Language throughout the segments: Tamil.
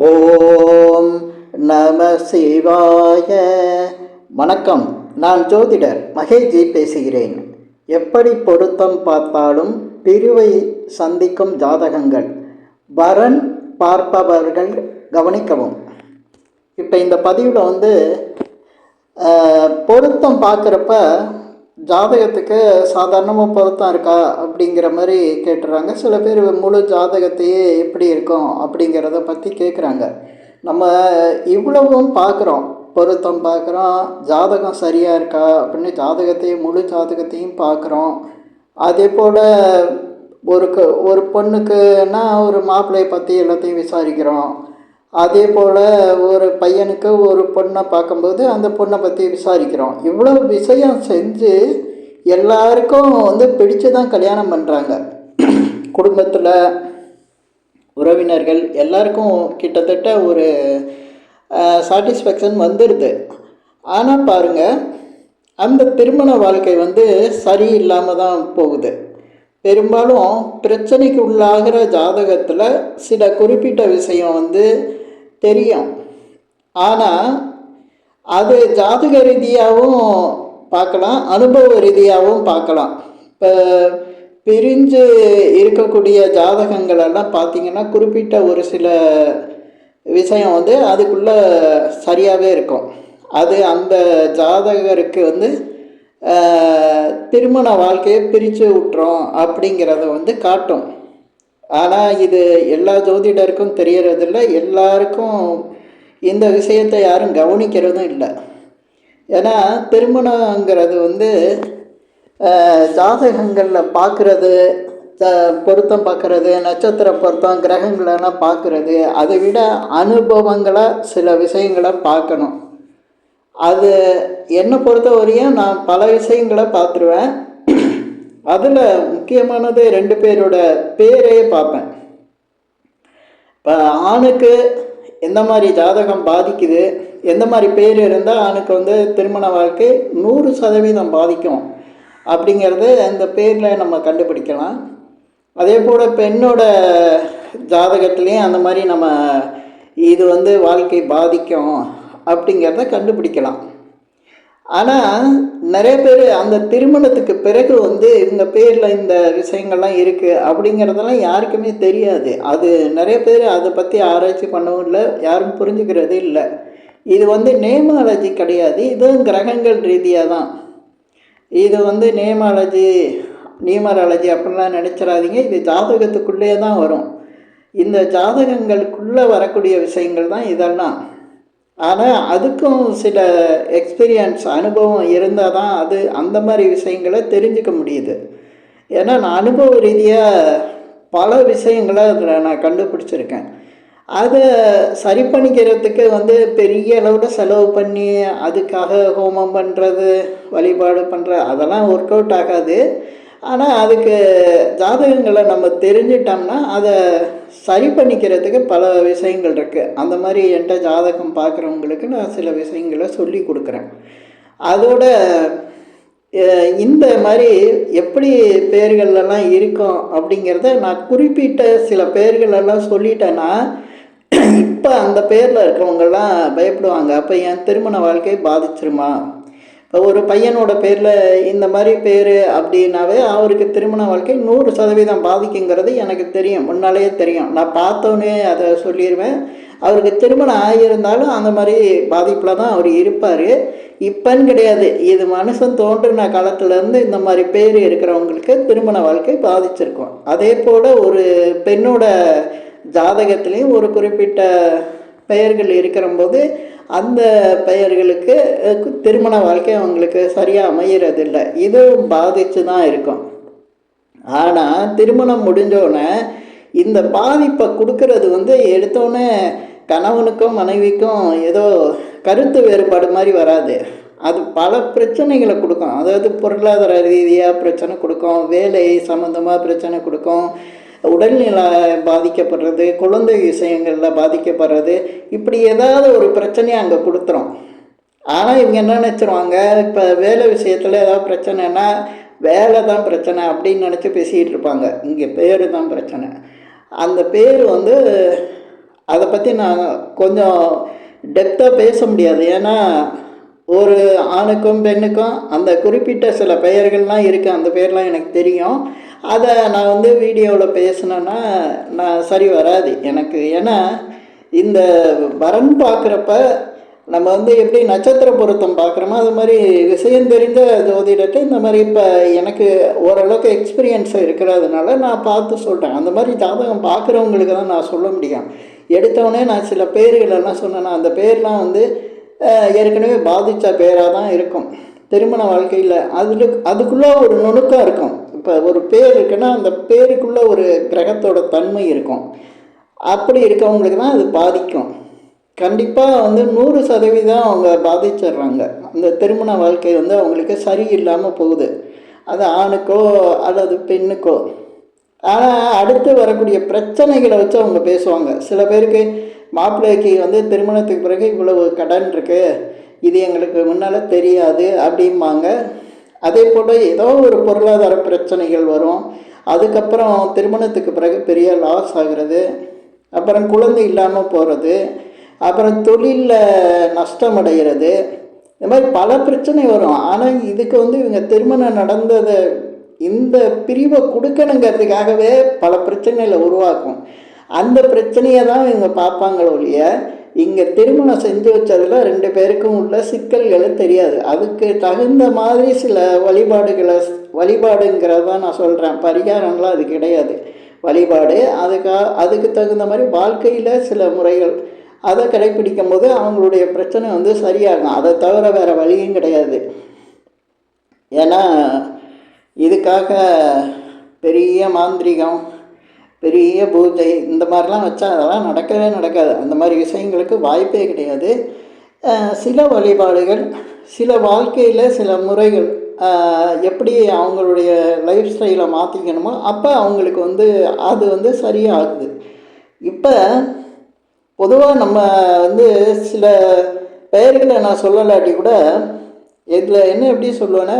ஓம் நம சிவாய. வணக்கம். நான் ஜோதிடர் மகேஜி பேசுகிறேன். எப்படி பொருத்தம் பார்த்தாலும் பிரிவை சந்திக்கும் ஜாதகங்கள். வரன் பார்ப்பவர்கள் கவனிக்கவும். இப்போ இந்த பதிவில் வந்து பொருத்தம் பார்க்குறப்ப ஜாதகத்துக்கு சாதாரணமாக பொருத்தம் இருக்கா அப்படிங்கிற மாதிரி கேட்டுறாங்க. சில பேர் முழு ஜாதகத்தையே எப்படி இருக்கும் அப்படிங்கிறத பற்றி கேட்குறாங்க நம்ம இவ்வளவும் பார்க்குறோம் பொருத்தம் பார்க்குறோம் ஜாதகம் சரியாக இருக்கா அப்படின்னு ஜாதகத்தையும் முழு ஜாதகத்தையும் பார்க்குறோம் அதே போல் ஒரு க ஒரு பொண்ணுக்குன்னா ஒரு மாப்பிள்ளையை பற்றி எல்லாத்தையும் விசாரிக்கிறோம். அதே போல் ஒரு பையனுக்கு ஒரு பொண்ணை பார்க்கும்போது அந்த பொண்ணை பற்றி விசாரிக்கிறோம். இவ்வளோ விஷயம் செஞ்சு எல்லாருக்கும் வந்து பிடிச்சு தான் கல்யாணம் பண்ணுறாங்க குடும்பத்தில் உறவினர்கள் எல்லாருக்கும் கிட்டத்தட்ட ஒரு சாட்டிஸ்ஃபேக்ஷன் வந்துடுது ஆனால் பாருங்கள் அந்த திருமண வாழ்க்கை வந்து சரியில்லாமல் தான் போகுது. பெரும்பாலும் பிரச்சனைக்கு உள்ளாகிற ஜாதகத்தில் சில குறிப்பிட்ட விஷயம் வந்து தெரியும். ஆனால் அது ஜாதக ரீதியாகவும் பார்க்கலாம் அனுபவ ரீதியாகவும் பார்க்கலாம். இப்போ பிரிஞ்சு இருக்கக்கூடிய ஜாதகங்களெல்லாம் பார்த்திங்கன்னா குறிப்பிட்ட ஒரு சில விஷயம் வந்து அதுக்குள்ளே சரியாகவே இருக்கும். அது அந்த ஜாதகருக்கு வந்து திருமண வாழ்க்கையை பிரித்து விட்டுறோம் அப்படிங்கிறத வந்து காட்டும். ஆனால் இது எல்லா ஜோதிடருக்கும் தெரியறதில்ல. எல்லாருக்கும் இந்த விஷயத்தை யாரும் கவனிக்கிறதும் இல்லை. ஏன்னா திருமணங்கிறது வந்து ஜாதகங்களில் பார்க்குறது பொருத்தம் பார்க்குறது நட்சத்திர பொருத்தம் கிரகங்களெல்லாம் பார்க்குறது அதை விட அனுபவங்களை சில விஷயங்களை பார்க்கணும். அது என்னை பொறுத்த வரையும் நான் பல விஷயங்களை பார்த்துருவேன். அதில் முக்கியமானது ரெண்டு பேரோட பேரே பார்ப்பேன். இப்போ ஆணுக்கு எந்த மாதிரி ஜாதகம் பாதிக்குது எந்த மாதிரி பேர் இருந்தால் ஆணுக்கு வந்து திருமண வாழ்க்கை நூறு சதவீதம் பாதிக்கும் அப்படிங்கிறது அந்த பேரில் நம்ம கண்டுபிடிக்கலாம். அதே போல் பெண்ணோட ஜாதகத்துலேயும் அந்த மாதிரி நம்ம இது வந்து வாழ்க்கை பாதிக்கும் அப்படிங்கிறத கண்டுபிடிக்கலாம். ஆனால் நிறைய பேர் அந்த திருமணத்துக்கு பிறகு வந்து இவங்க பேரில் இந்த விஷயங்கள்லாம் இருக்குது அப்படிங்கிறதெல்லாம் யாருக்குமே தெரியாது. அது நிறைய பேர் அதை பற்றி ஆராய்ச்சி பண்ணவும் இல்லை யாரும் புரிஞ்சுக்கிறது இல்லை. இது வந்து நேமாலஜி கிடையாது இதுவும் கிரகங்கள் ரீதியாக தான். இது வந்து நேமாலஜி நியூமராலஜி அப்படிலாம் நினச்சிடாதீங்க இது ஜாதகத்துக்குள்ளே தான் வரும். இந்த ஜாதகங்களுக்குள்ளே வரக்கூடிய விஷயங்கள் தான் இதெல்லாம். ஆனால் அதுக்கும் சில எக்ஸ்பீரியன்ஸ் அனுபவம் இருந்தால் தான் அது அந்த மாதிரி விஷயங்களை தெரிஞ்சுக்க முடியுது. ஏன்னா நான் அனுபவ ரீதியாக பல விஷயங்களை அதில் நான் கண்டுபிடிச்சிருக்கேன். அதை சரி பண்ணிக்கிறதுக்கு வந்து பெரிய அளவில் செலவு பண்ணி அதுக்காக ஹோமம் பண்ணுறது வழிபாடு பண்ணுற அதெல்லாம் ஒர்க் அவுட் ஆகாது. ஆனால் அதுக்கு ஜாதகங்களை நம்ம தெரிஞ்சிட்டோம்னா அதை சரி பண்ணிக்கிறதுக்கு பல விஷயங்கள் இருக்குது அந்த மாதிரி என்கிட்ட ஜாதகம் பார்க்குறவங்களுக்கு நான் சில விஷயங்களை சொல்லி கொடுக்குறேன். அதோட இந்த மாதிரி எப்படி பேர்களெல்லாம் இருக்கும் அப்படிங்கிறத நான் குறிப்பிட்ட சில பேர்களெல்லாம் சொல்லிட்டேன்னா இப்போ அந்த பேரில் இருக்கிறவங்கெல்லாம் பயப்படுவாங்க. அப்போ என் திருமண வாழ்க்கை பாதிச்சிருமா? ஒரு பையனோட பேரில் இந்த மாதிரி பேர் அப்படின்னாவே அவருக்கு திருமண வாழ்க்கை நூறு சதவீதம் பாதிக்குங்கிறது எனக்கு தெரியும் முன்னாலேயே தெரியும். நான் பார்த்தோன்னே அதை சொல்லிடுவேன் அவருக்கு திருமணம் ஆகியிருந்தாலும் அந்த மாதிரி பாதிப்பில் தான் அவர் இருப்பார். இப்போன்னு கிடையாது. இது மனுஷன் தோன்றின காலத்துலேருந்து இந்த மாதிரி பேர் இருக்கிறவங்களுக்கு திருமண வாழ்க்கை பாதிச்சிருக்கும். அதே போல் ஒரு பெண்ணோட ஜாதகத்துலேயும் ஒரு குறிப்பிட்ட பெயர்கள் இருக்கிறம்போது அந்த பெயர்களுக்கு திருமண வாழ்க்கை அவங்களுக்கு சரியாக அமையறதில்லை. இதுவும் பாதித்து தான் இருக்கும். ஆனால் திருமணம் முடிஞ்சோடனே இந்த பாதிப்பை கொடுக்கறது வந்து எடுத்தோடனே கணவனுக்கும் மனைவிக்கும் ஏதோ கருத்து வேறுபாடு மாதிரி வராது. அது பல பிரச்சனைகளை கொடுக்கும். அதாவது பொருளாதார ரீதியாக பிரச்சனை கொடுக்கும். வேலை சம்மந்தமாக பிரச்சனை கொடுக்கும். உடல்நிலை பாதிக்கப்படுறது குழந்தை விஷயங்களில் பாதிக்கப்படுறது இப்படி ஏதாவது ஒரு பிரச்சனையை அங்கே கொடுத்துரும். ஆனால் இவங்க என்ன நினச்சிருவாங்க? இப்போ வேலை விஷயத்தில் ஏதாவது பிரச்சனைனா வேலை தான் பிரச்சனை அப்படின்னு நினச்சி பேசிக்கிட்டு இருப்பாங்க. இங்கே பேர் தான் பிரச்சனை. அந்த பேர் வந்து அதை பற்றி நான் கொஞ்சம் டெப்த்தாக பேச முடியாது. ஏன்னா ஒரு ஆணுக்கும் பெண்ணுக்கும் அந்த குறிப்பிட்ட சில பெயர்கள்லாம் இருக்குது அந்த பேர்லாம் எனக்கு தெரியும். அதை நான் வந்து வீடியோவில் பேசினேன்னா நான் சரி வராது எனக்கு. ஏன்னா இந்த வரன் பார்க்குறப்ப நம்ம வந்து எப்படி நட்சத்திர பொருத்தம் பார்க்குறோமோ அது மாதிரி விஷயம் தெரிஞ்ச ஜோதிடத்தை இந்த மாதிரி இப்போ எனக்கு ஓரளவுக்கு எக்ஸ்பீரியன்ஸ் இருக்கிறதுனால நான் பார்த்து சொல்கிறேன் அந்த மாதிரி ஜாதகம் பார்க்குறவங்களுக்கு தான் நான் சொல்ல முடியும். எடுத்தவொடனே நான் சில பேர்கள் எல்லாம் சொன்னேன்னா அந்த பேர்லாம் வந்து ஏற்கனவே பாதித்த பேராக தான் இருக்கும். திருமண வாழ்க்கையில் அதில் அதுக்குள்ளே ஒரு நுணுக்கம் இருக்கும். இப்போ ஒரு பேர் இருக்குன்னா அந்த பேருக்குள்ளே ஒரு கிரகத்தோட தன்மை இருக்கும். அப்படி இருக்கவங்களுக்கு தான் அது பாதிக்கும். கண்டிப்பாக வந்து நூறு சதவீதம் அவங்க பாதிச்சிடுறாங்க. அந்த திருமண வாழ்க்கை வந்து அவங்களுக்கு சரியில்லாமல் போகுது. அது ஆணுக்கோ அல்லது பெண்ணுக்கோ. ஆனால் அடுத்து வரக்கூடிய பிரச்சனைகளை வச்சு அவங்க பேசுவாங்க. சில பேருக்கு மாப்பிள்ளைக்கு வந்து திருமணத்துக்கு பிறகு இவ்வளவு கடன் இருக்குது இது எங்களுக்கு முன்னால் தெரியாது அப்படிம்பாங்க. அதே போல் ஏதோ ஒரு பொருளாதார பிரச்சனைகள் வரும். அதுக்கப்புறம் திருமணத்துக்கு பிறகு பெரிய லாஸ் ஆகிறது. அப்புறம் குழந்தை இல்லாமல் போகிறது அப்புறம் தொழிலில் நஷ்டம் அடைகிறது. இந்த மாதிரி பல பிரச்சனை வரும். ஆனால் இதுக்கு வந்து இவங்க திருமணம் நடந்ததை இந்த பிரிவை கொடுக்கணுங்கிறதுக்காகவே பல பிரச்சனைகளை உருவாக்கும். அந்த பிரச்சனையை தான் இவங்க பார்ப்பாங்களோ ஒழிய இங்கே திருமணம் செஞ்சு வச்சதில் ரெண்டு பேருக்கும் உள்ள சிக்கல்களை தெரியாது. அதுக்கு தகுந்த மாதிரி சில வழிபாடுகளை வழிபாடுங்கிறத நான் சொல்கிறேன் பரிகாரம்லாம் அது கிடையாது. வழிபாடு அதுக்கா அதுக்கு தகுந்த மாதிரி வாழ்க்கையில் சில முறைகள். அதை கடைப்பிடிக்கும் போது அவங்களுடைய பிரச்சனை வந்து சரியாகும். அதை தவிர வேறு வழியும் கிடையாது. ஏன்னா இதுக்காக பெரிய மாந்திரிகம் பெரிய பூஜை இந்த மாதிரிலாம் வச்சா அதெல்லாம் நடக்கவே நடக்காது. அந்த மாதிரி விஷயங்களுக்கு வாய்ப்பே கிடையாது. சில வழிபாடுகள் சில வாழ்க்கையில் சில முறைகள் எப்படி அவங்களுடைய லைஃப் ஸ்டைலை மாற்றிக்கணுமோ அப்போ அவங்களுக்கு வந்து அது வந்து சரியாகுது. இப்போ பொதுவாக நம்ம வந்து சில பெயர்களை நான் சொல்லலாட்டி கூட இதில் என்ன எப்படி சொல்லுவேன்னா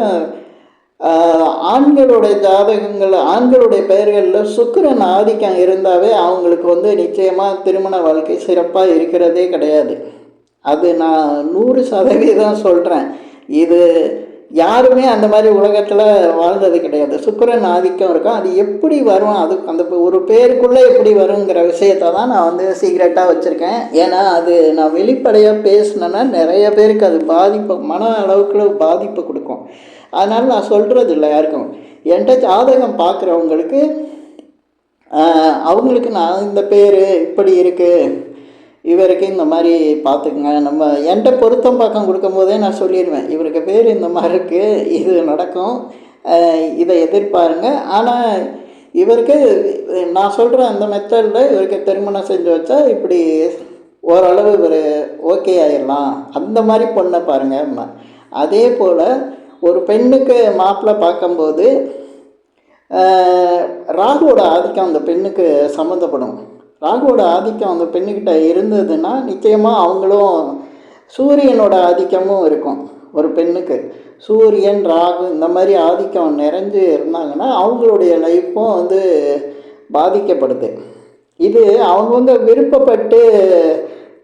ஆண்களுடைய ஜாதகங்கள் ஆண்களுடைய பெயர்களில் சுக்கரன் ஆதிக்கம் இருந்தாவே அவங்களுக்கு வந்து நிச்சயமாக திருமண வாழ்க்கை சிறப்பாக இருக்கிறதே கிடையாது. அது நான் நூறு சதவீதம் சொல்கிறேன் இது யாருமே அந்த மாதிரி உலகத்தில் வாழ்ந்தது கிடையாது. சுக்கரன் ஆதிக்கம் இருக்கும். அது எப்படி வரும்? அது அந்த ஒரு பேருக்குள்ளே எப்படி வருங்கிற விஷயத்தை தான் நான் வந்து சீக்ரெட்டாக வச்சுருக்கேன். ஏன்னா அது நான் வெளிப்படையாக பேசினேன்னா நிறைய பேருக்கு அது பாதிப்பு மன அளவுக்கு பாதிப்பு கொடுக்கும். அதனால் நான் சொல்கிறது இல்லை யாருக்கும். என்கிட்ட ஜாதகம் பார்க்குறவங்களுக்கு அவங்களுக்கு நான் இந்த பேர் இப்படி இருக்குது இவருக்கு இந்த மாதிரி பார்த்துக்குங்க. நம்ம என்கிட்ட பொருத்தம் பக்கம் கொடுக்கும்போதே நான் சொல்லிடுவேன். இவருக்கு பேர் இந்த மாதிரி இருக்குது இது நடக்கும் இதை எதிர்பாருங்க. ஆனால் இவருக்கு நான் சொல்கிற அந்த மெத்தடில் இவருக்கு திருமணம் செஞ்சு வச்சா இப்படி ஓரளவு இவர் ஓகே ஆயிடலாம். அந்த மாதிரி பொண்ணை பாருங்க. அதே போல் ஒரு பெண்ணுக்கு மாப்பிள்ளை பார்க்கும்போது ராகுவோட ஆதிக்கம் அந்த பெண்ணுக்கு சம்மந்தப்படும். ராகுவோட ஆதிக்கம் அந்த பெண்ணுக்கிட்ட இருந்ததுன்னா நிச்சயமாக அவங்களும் சூரியனோட ஆதிக்கமும் இருக்கும் ஒரு பெண்ணுக்கு. சூரியன் ராகு இந்த மாதிரி ஆதிக்கம் நிறைஞ்சு இருந்தாங்கன்னா அவங்களுடைய லைஃப்பும் வந்து பாதிக்கப்படுது. இது அவங்கவுங்க விருப்பப்பட்டு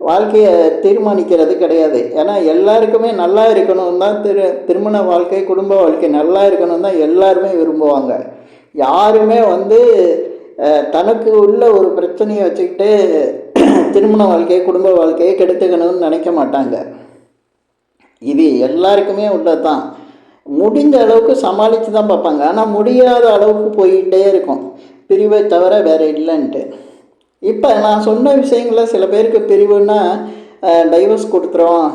வாழ்க்கையை தீர்மானிக்கிறது கிடையாது. ஏன்னா எல்லாருக்குமே நல்லா இருக்கணும் தான் திரு திருமண வாழ்க்கை குடும்ப வாழ்க்கை நல்லா இருக்கணும் தான் எல்லாருமே விரும்புவாங்க. யாருமே வந்து தனக்கு உள்ள ஒரு பிரச்சனையை வச்சுக்கிட்டு திருமண வாழ்க்கையை குடும்ப வாழ்க்கையை கெடுத்துக்கணும்னு நினைக்க மாட்டாங்க. இது எல்லாருக்குமே உள்ளது தான். முடிஞ்ச அளவுக்கு சமாளித்து தான் பார்ப்பாங்க. ஆனால் முடியாத அளவுக்கு போயிட்டே இருக்கும். பிரிவை தவிர வேறு இல்லைன்ட்டு. இப்போ நான் சொன்ன விஷயங்களில் சில பேருக்கு பிரிவுன்னா டைவர்ஸ் கொடுத்துருவோம்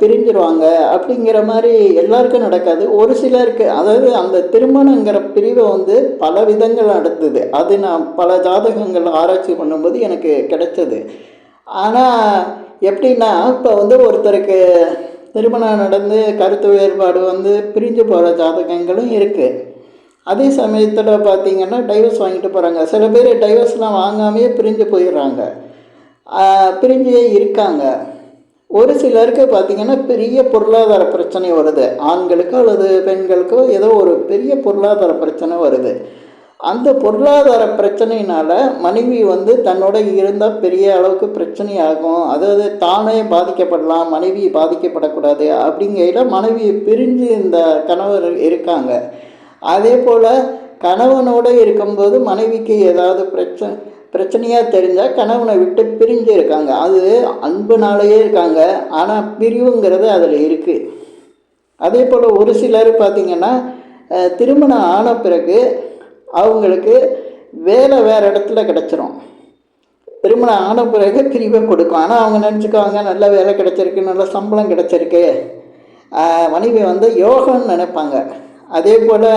பிரிஞ்சிருவாங்க அப்படிங்கிற மாதிரி எல்லாருக்கும் நடக்காது. ஒரு சிலருக்கு அதாவது அந்த திருமணங்கிற பிரிவை வந்து பல விதங்கள் நடந்தது. அது நான் பல ஜாதகங்கள் ஆராய்ச்சி பண்ணும்போது எனக்கு கிடைச்சது. ஆனால் எப்படின்னா இப்போ வந்து ஒருத்தருக்கு திருமணம் நடந்து கருத்து வேறுபாடு வந்து பிரிஞ்சு போகிற ஜாதகங்களும் இருக்குது அதே சமயத்தில் பார்த்தீங்கன்னா டைவர்ஸ் வாங்கிட்டு போகிறாங்க சில பேர் டைவர்ஸ்லாம் வாங்காமையே பிரிஞ்சு போயிடுறாங்க. பிரிஞ்சே இருக்காங்க. ஒரு சிலருக்கு பார்த்தீங்கன்னா பெரிய பொருளாதார பிரச்சனை வருது. ஆண்களுக்கோ அல்லது பெண்களுக்கோ ஏதோ ஒரு பெரிய பொருளாதார பிரச்சனை வருது. அந்த பொருளாதார பிரச்சனையினால் மனைவி வந்து தன்னோட இருந்தால் பெரிய அளவுக்கு பிரச்சனையாகும். அதாவது தானே பாதிக்கப்படலாம் மனைவி பாதிக்கப்படக்கூடாது அப்படிங்கையில் மனைவியை பிரிஞ்சு இந்த கணவர் இருக்காங்க. அதே போல் கணவனோடு இருக்கும்போது மனைவிக்கு ஏதாவது பிரச்சனை பிரச்சனையாக தெரிஞ்சால் கணவனை விட்டு பிரிஞ்சு இருக்காங்க. அது அன்புனாலேயே இருக்காங்க. ஆனால் பிரிவுங்கிறது அதில் இருக்குது அதே போல் ஒரு சிலர் பார்த்திங்கன்னா திருமணம் ஆன பிறகு அவங்களுக்கு வேலை வேறு இடத்துல கிடச்சிரும். திருமணம் ஆன பிறகு பிரிவை கொடுக்கும். ஆனால் அவங்க நினச்சிக்குவாங்க நல்ல வேலை கிடச்சிருக்கு நல்ல சம்பளம் கிடச்சிருக்கு. மனைவி வந்து யோகம்னு நினைப்பாங்க. அதே போல்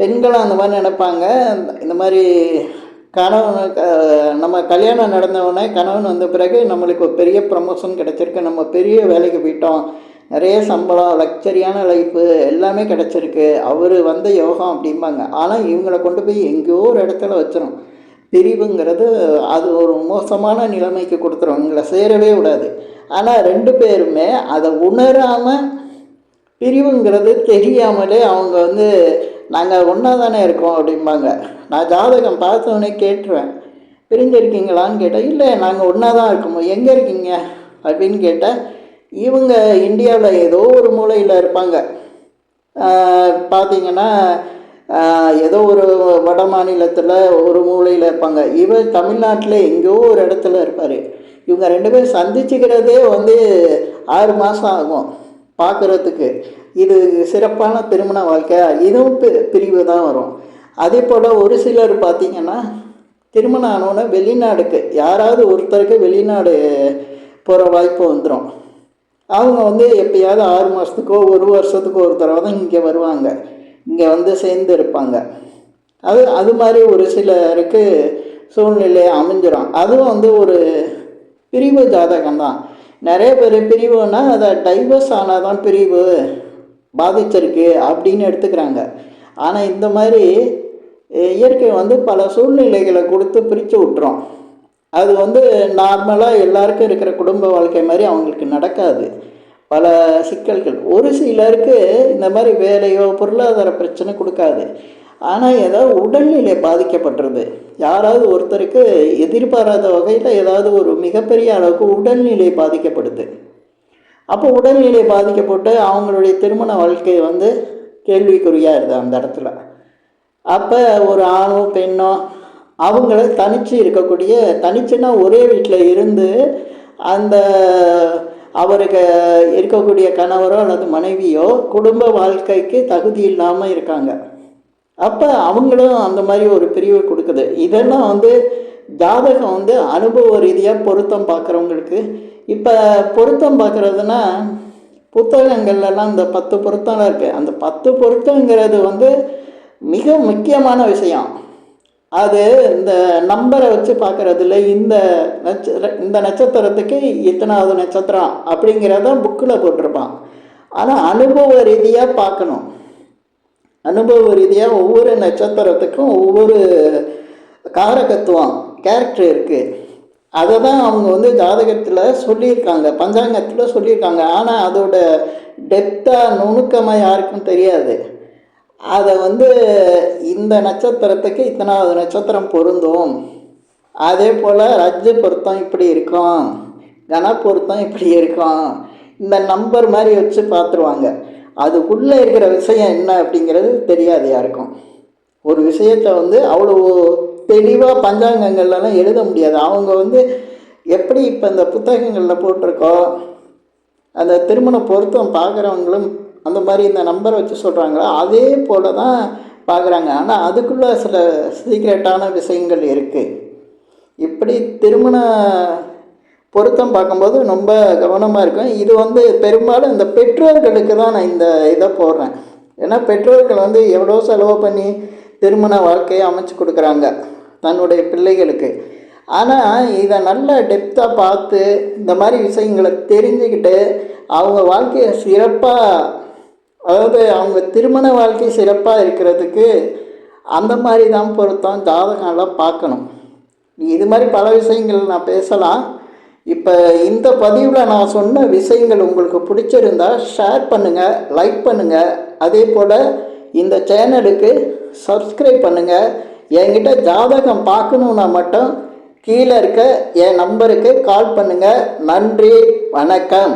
பெண்களும் அந்த மாதிரி நினைப்பாங்க. இந்த மாதிரி கணவன் நம்ம கல்யாணம் நடந்தவுடனே கணவன் வந்த பிறகு நம்மளுக்கு ஒரு பெரிய ப்ரமோஷன் கிடச்சிருக்கு. நம்ம பெரிய வேலைக்கு போயிட்டோம். நிறைய சம்பளம் லக்ஸரியான லைஃப்பு எல்லாமே கிடச்சிருக்கு. அவர் வந்த யோகம் அப்படிம்பாங்க. ஆனால் இவங்களை கொண்டு போய் எங்கேயோ ஒரு இடத்துல வச்சிரும். பிரிவுங்கிறது அது ஒரு மோசமான நிலைமைக்கு கொடுத்துரும். இவங்களை சேரவே விடாது. ஆனால் ரெண்டு பேருமே அதை உணராமல் பிரிவுங்கிறது தெரியாமலே அவங்க வந்து நாங்கள் ஒன்றா தானே இருக்கோம் அப்படிம்பாங்க. நான் ஜாதகம் பார்த்தவொடனே கேட்டுருவேன். பிரிஞ்சிருக்கீங்களான்னு கேட்டால் இல்லை நாங்கள் ஒன்றா தான் இருக்கோம். எங்கே இருக்கீங்க? அப்படின்னு கேட்டால் இவங்க இந்தியாவில் ஏதோ ஒரு மூலையில் இருப்பாங்க. பார்த்தீங்கன்னா ஏதோ ஒரு வட மாநிலத்தில் ஒரு மூலையில் இருப்பாங்க. இவர் தமிழ்நாட்டில் எங்கேயோ ஒரு இடத்துல இருப்பார். இவங்க ரெண்டு பேரும் சந்திச்சுக்கிறதே வந்து ஆறு மாதம் ஆகும். பார்க்குறதுக்கு. இது சிறப்பான திருமண வாழ்க்கை. இதுவும் பி பிரிவு தான் வரும். அதே போல் ஒரு சிலர் பார்த்தீங்கன்னா திருமணம் ஆனோடனே வெளிநாடுக்கு யாராவது ஒருத்தருக்கு வெளிநாடு போகிற வாய்ப்பு வந்துடும் அவங்க வந்து எப்பயாவது ஆறு மாதத்துக்கோ ஒரு வருஷத்துக்கோ ஒரு தடவை தான் இங்கே வருவாங்க. இங்கே வந்து சேர்ந்து இருப்பாங்க. அது அது மாதிரி ஒரு சிலருக்கு சூழ்நிலை அமைஞ்சிடும் அதுவும் வந்து ஒரு பிரிவு ஜாதகம் தான் நிறைய பேர் பிரிவுன்னா அதை டைவர்ஸ் ஆனால் தான் பிரிவு பாதிச்சிருக்கு அப்படின்னு எடுத்துக்கிறாங்க. ஆனால் இந்த மாதிரி இயற்கை வந்து பல சூழ்நிலைகளை கொடுத்து பிரித்து விட்டுறோம் அது வந்து நார்மலாக எல்லாருக்கும் இருக்கிற குடும்ப வாழ்க்கை மாதிரி அவங்களுக்கு நடக்காது. பல சிக்கல்கள். ஒரு சிலருக்கு இந்த மாதிரி வேலையோ பொருளாதார பிரச்சனை கொடுக்காது. ஆனால் ஏதோ உடல்நிலை பாதிக்கப்பட்டுருது யாராவது ஒருத்தருக்கு எதிர்பாராத வகையில் ஏதாவது ஒரு மிகப்பெரிய அளவுக்கு உடல்நிலை பாதிக்கப்படுது. அப்போ உடல்நிலை பாதிக்கப்பட்டு அவங்களுடைய திருமண வாழ்க்கை வந்து கேள்விக்குறியாயிருது அந்த இடத்துல. அப்போ ஒரு ஆணோ பெண்ணோ அவங்கள தனிச்சு இருக்கக்கூடிய தனிச்சுன்னா ஒரே வீட்டில் இருந்து அந்த அவருக்கு இருக்கக்கூடிய கணவரோ அல்லது மனைவியோ குடும்ப வாழ்க்கைக்கு தகுதி இல்லாமல் இருக்காங்க. அப்போ அவங்களும் அந்த மாதிரி ஒரு பிரிவை கொடுக்குது. இதெல்லாம் வந்து ஜாதகம் வந்து அனுபவ ரீதியாக பொருத்தம் பார்க்குறவங்களுக்கு இப்போ பொருத்தம் பார்க்குறதுனா புத்தகங்கள்லாம் இந்த பத்து பொருத்தம்லாம் இருக்குது அந்த பத்து பொருத்தங்கிறது வந்து மிக முக்கியமான விஷயம். அது இந்த நம்பரை வச்சு பார்க்குறதுல இந்த நட்ச இந்த நட்சத்திரத்துக்கு இத்தனாவது நட்சத்திரம் அப்படிங்கிறத புக்கில் போட்டிருப்பான். ஆனால் அனுபவ ரீதியாக பார்க்கணும். அனுபவ ரீதியாக ஒவ்வொரு நட்சத்திரத்துக்கும் ஒவ்வொரு காரகத்துவம் கேரக்டர் இருக்குது அதை தான் அவங்க வந்து ஜாதகத்தில் சொல்லியிருக்காங்க பஞ்சாங்கத்தில் சொல்லியிருக்காங்க. ஆனால் அதோட டெப்த்தாக நுணுக்கமாக யாருக்கும் தெரியாது. அதை வந்து இந்த நட்சத்திரத்துக்கு இத்தனாவது நட்சத்திரம் பொருந்தும். அதே போல் ரஜ்ஜு பொருத்தம் இப்படி இருக்கும். கன பொருத்தம் இப்படி இருக்கும். இந்த நம்பர் மாதிரி வச்சு பார்த்துருவாங்க. அதுக்குள்ளே இருக்கிற விஷயம் என்ன அப்படிங்கிறது தெரியாது யாருக்கும். ஒரு விஷயத்தை வந்து அவ்வளோ தெளிவாக பஞ்சாங்கங்கள்லாம் எழுத முடியாது. அவங்க வந்து எப்படி இப்போ இந்த புத்தகங்களில் போட்டிருக்கோ அந்த திருமண பொருத்தம் பார்க்குறவங்களும் அந்த மாதிரி இந்த நம்பரை வச்சு சொல்கிறாங்களோ அதே போல தான் பார்க்குறாங்க ஆனால் அதுக்குள்ளே சில சீக்ரெட்டான விஷயங்கள் இருக்குது இப்படி திருமண பொருத்தம் பார்க்கும்போது ரொம்ப கவனமாக இருக்கும் இது வந்து பெரும்பாலும் இந்த பெற்றோர்களுக்கு தான் நான் இந்த இதை போடுறேன். ஏன்னா பெற்றோர்கள் வந்து எவ்வளோ செலவு பண்ணி திருமண வாழ்க்கையை அமைச்சு கொடுக்குறாங்க தன்னுடைய பிள்ளைகளுக்கு. ஆனால் இதை நல்ல டெப்த்தாக பார்த்து இந்த மாதிரி விஷயங்களை தெரிஞ்சுக்கிட்டு அவங்க வாழ்க்கையை சிறப்பாக அதாவது அவங்க திருமண வாழ்க்கை சிறப்பாக இருக்கிறதுக்கு அந்த மாதிரி தான் பொருத்தம் ஜாதகம்லாம் பார்க்கணும். இது மாதிரி பல விஷயங்கள் நான் பேசலாம். இப்போ இந்த பதிவில் நான் சொன்ன விஷயங்கள் உங்களுக்கு பிடிச்சிருந்தா ஷேர் பண்ணுங்கள் லைக் பண்ணுங்கள் அதே போல் இந்த சேனலுக்கு சப்ஸ்கிரைப் பண்ணுங்கள் என்கிட்ட ஜாதகம் பார்க்கணுன்னா மட்டும் கீழே இருக்க என் நம்பருக்கு கால் பண்ணுங்கள் நன்றி வணக்கம்.